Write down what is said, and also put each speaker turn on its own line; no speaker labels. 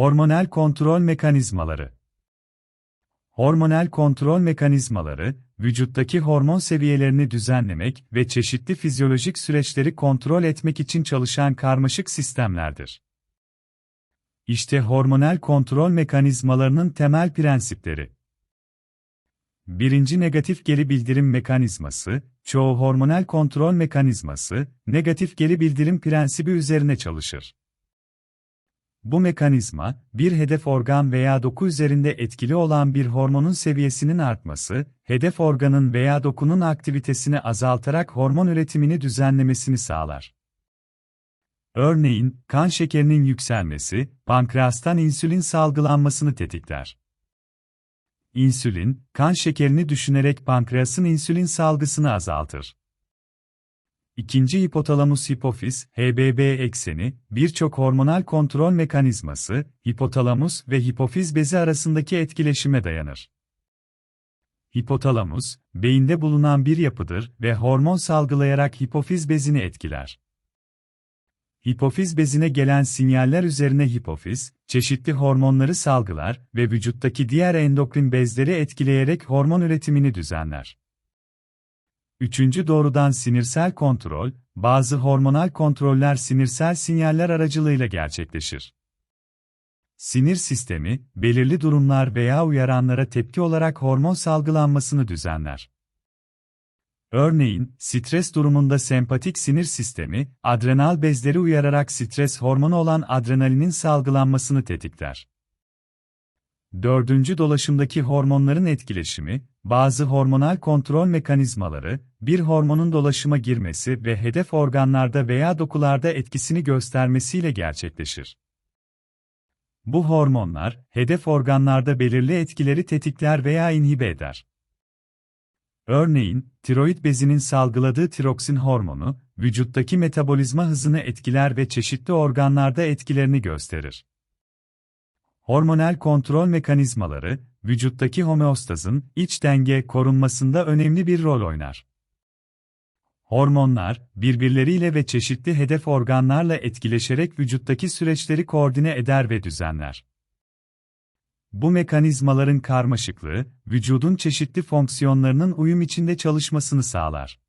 Hormonal kontrol mekanizmaları Hormonal kontrol mekanizmaları, vücuttaki hormon seviyelerini düzenlemek ve çeşitli fizyolojik süreçleri kontrol etmek için çalışan karmaşık sistemlerdir. İşte hormonal kontrol mekanizmalarının temel prensipleri. Birinci negatif geri bildirim mekanizması, çoğu hormonal kontrol mekanizması, negatif geri bildirim prensibi üzerine çalışır. Bu mekanizma, bir hedef organ veya doku üzerinde etkili olan bir hormonun seviyesinin artması, hedef organın veya dokunun aktivitesini azaltarak hormon üretimini düzenlemesini sağlar. Örneğin, kan şekerinin yükselmesi, pankreastan insülin salgılanmasını tetikler. İnsülin, kan şekerini düşünerek pankreasın insülin salgısını azaltır. İkinci hipotalamus hipofiz, HBB ekseni, birçok hormonal kontrol mekanizması, hipotalamus ve hipofiz bezi arasındaki etkileşime dayanır. Hipotalamus, beyinde bulunan bir yapıdır ve hormon salgılayarak hipofiz bezini etkiler. Hipofiz bezine gelen sinyaller üzerine hipofiz, çeşitli hormonları salgılar ve vücuttaki diğer endokrin bezleri etkileyerek hormon üretimini düzenler. Üçüncü doğrudan sinirsel kontrol, bazı hormonal kontroller sinirsel sinyaller aracılığıyla gerçekleşir. Sinir sistemi, belirli durumlar veya uyaranlara tepki olarak hormon salgılanmasını düzenler. Örneğin, stres durumunda sempatik sinir sistemi, adrenal bezleri uyararak stres hormonu olan adrenalinin salgılanmasını tetikler. Dördüncü dolaşımdaki hormonların etkileşimi, bazı hormonal kontrol mekanizmaları, bir hormonun dolaşıma girmesi ve hedef organlarda veya dokularda etkisini göstermesiyle gerçekleşir. Bu hormonlar, hedef organlarda belirli etkileri tetikler veya inhibe eder. Örneğin, tiroid bezinin salgıladığı tiroksin hormonu, vücuttaki metabolizma hızını etkiler ve çeşitli organlarda etkilerini gösterir. Hormonal kontrol mekanizmaları, vücuttaki homeostazın, iç denge korunmasında önemli bir rol oynar. Hormonlar, birbirleriyle ve çeşitli hedef organlarla etkileşerek vücuttaki süreçleri koordine eder ve düzenler. Bu mekanizmaların karmaşıklığı, vücudun çeşitli fonksiyonlarının uyum içinde çalışmasını sağlar.